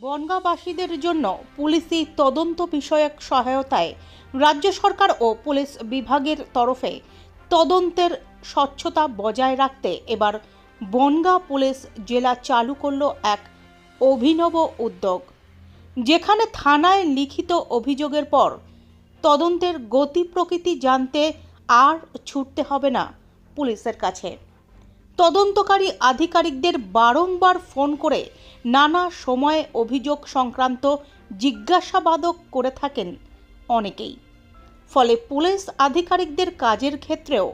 বনগাঁবাসীদের জন্য পুলিশি তদন্ত বিষয়ক সহায়তায় রাজ্য সরকার ও পুলিশ বিভাগের তরফে তদন্তের স্বচ্ছতা বজায় রাখতে এবার বনগাঁ পুলিশ জেলা চালু করল এক অভিনব উদ্যোগ। যেখানে থানায় লিখিত অভিযোগের পর তদন্তের গতি প্রকৃতি জানতে আর ছুটতে হবে না পুলিশের কাছে। তদন্তকারী আধিকারিকদের বারংবার ফোন করে নানা সময়ে অভিযোগ সংক্রান্ত জিজ্ঞাসাবাদক করে থাকেন অনেকেই। ফলে পুলিশ আধিকারিকদের কাজের ক্ষেত্রেও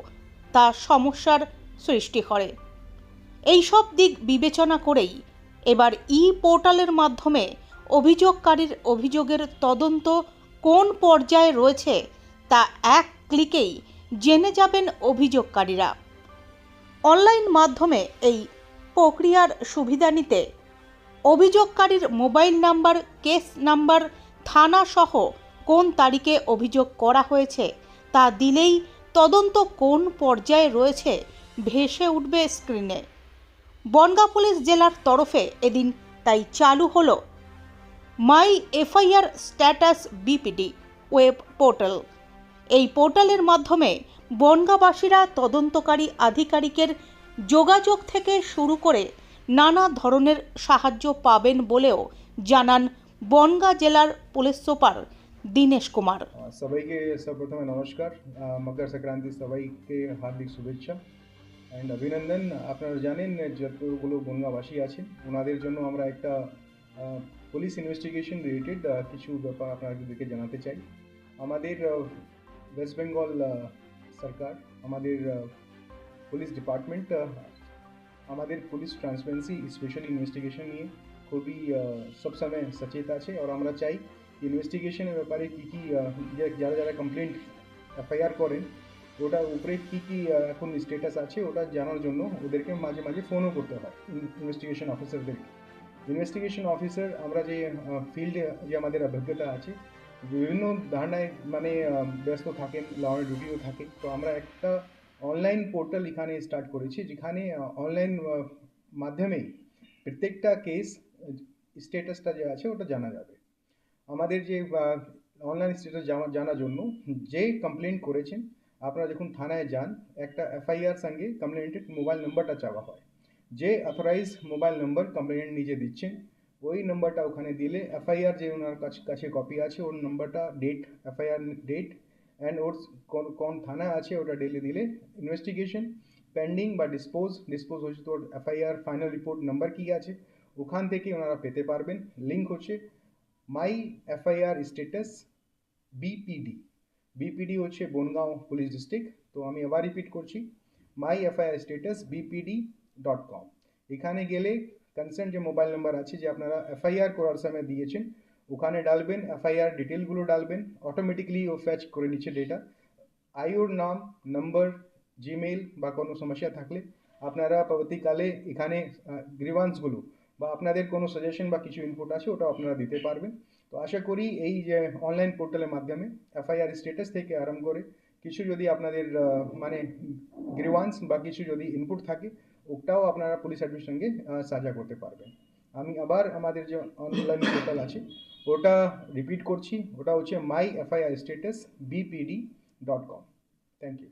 তা সমস্যার সৃষ্টি করে। এই সব দিক বিবেচনা করেই এবার ই পোর্টালের মাধ্যমে অভিযোগকারীর অভিযোগের তদন্ত কোন পর্যায়ে রয়েছে তা এক ক্লিকেই জেনে যাবেন অভিযোগকারীরা। অনলাইন মাধ্যমে এই প্রক্রিয়ার সুবিধা নিতে অভিযোগকারীর মোবাইল নাম্বার, কেস নাম্বার, থানা সহ কোন তারিখে অভিযোগ করা হয়েছে তা দিলেই তদন্ত কোন পর্যায়ে রয়েছে ভেসে উঠবে স্ক্রিনে। বনগাঁ পুলিশ জেলার তরফে এদিন তাই চালু হলো my FIR status BPD web portal. এই পোর্টালের মাধ্যমে বনগাঁবাসীরা তদন্তকারী আধিকারিকের যোগাযোগ থেকে শুরু করে নানা ধরনের সাহায্য পাবেন বলেও জানান বনগাঁ জেলার পুলিশ সুপার দীনেশ কুমার। সবাইকে সর্বপ্রথমে নমস্কার। মকর সংক্রান্তি সবাইকে হার্দিক শুভেচ্ছা অ্যান্ড অভিনন্দন। আপনারা জানেন যতগুলো বনগাঁবাসী আছেন, ওনাদের জন্য আমরা একটা পুলিশ ইনভেস্টিগেশন রিলেটেড কিছু ব্যাপার আপনাদেরকে জানাতে চাই। আমাদের ওয়েস্ট বেঙ্গল সরকার আমাদের পুলিশ ডিপার্টমেন্ট আমাদের পুলিশ ট্রান্সপারেন্সি স্পেশালি ইনভেস্টিগেশন নিয়ে খুবই সবসময় সচেত আছে আর আমরা চাই ইনভেস্টিগেশনের ব্যাপারে কী কী যারা যারা কমপ্লেন্ট এফআইআর করেন ওটার উপরে কী কী এখন স্ট্যাটাস আছে ওটা জানার জন্য ওদেরকে মাঝে মাঝে ফোনও করতে হয় ইনভেস্টিগেশন অফিসারদেরকে ইনভেস্টিগেশন অফিসার আমরা যে ফিল্ডে যে আমাদের অভিজ্ঞতা আছে বিভিন্ন ধারণায় মানে ব্যস্ত থাকেন লনের ডিউটিও থাকে তো আমরা একটা অনলাইন পোর্টাল এখানে স্টার্ট করেছি, যেখানে অনলাইন মাধ্যমেই প্রত্যেকটা কেস স্ট্যাটাসটা যে আছে, ওটা জানা যাবে। আমাদের যে অনলাইন স্ট্যাটাস জানার জন্য যে কমপ্লেন করেছেন, আপনারা যখন থানায় যান, একটা এফআইআর সঙ্গে কমপ্লেন্টের মোবাইল নম্বরটা চাওয়া হয়। যে অথরাইজ মোবাইল নম্বর কমপ্লেন্ট নিজে দিচ্ছেন ওই নাম্বারটা ওখানে দিলে এফআইআর যে ওনার কাছ- কাছে কপি আছে, ওর নাম্বারটা ডেট এফআইআর ডেট অ্যান্ড ওর কোন কোন থানা আছে ওটা ডেলে দিলে ইনভেস্টিগেশন পেন্ডিং বা ডিসপোজ ডিসপোজ হচ্ছে তোর এফআইআর ফাইনাল রিপোর্ট নাম্বার কী আছে, ওখান থেকে ওনারা পেতে পারবেন। লিঙ্ক হচ্ছে my FIR status BPD BPD হচ্ছে বনগাঁও পুলিশ ডিস্ট্রিক্ট তো আমি আবার রিপিট করছি my FIR status BPD dot com এখানে গেলে কনসার্ন যে মোবাইল নাম্বার আছে যে আপনারা এফআইআর করার সময় দিয়েছেন ওখানে ডালবেন এফআইআর ডিটেলগুলো ডালবেন অটোমেটিকলি ও ফ্যাচ করে নিচ্ছে ডেটা আইওর নাম নম্বর জিমেইল বা কোনো সমস্যা থাকলে আপনারা পরবর্তীকালে এখানে গ্রিভান্সগুলো বা আপনাদের কোনো সাজেশন বা কিছু ইনপুট আছে ওটা আপনারা দিতে পারবেন তো আশা করি এই যে অনলাইন পোর্টালের মাধ্যমে এফআইআর স্ট্যাটাস থেকে আরম্ভ করে কিছু যদি আপনাদের আহ, মানে গ্রিভান্স বা কিছু যদি ইনপুট থাকে ওটাও আপনারা পুলিশ অ্যাডমির সঙ্গে সাজা করতে পারবেন। আমি আবার আমাদের যে অনলাইন পোর্টাল আছে, ওটা রিপিট করছি। ওটা হচ্ছে my FIR status BPD dot com thank you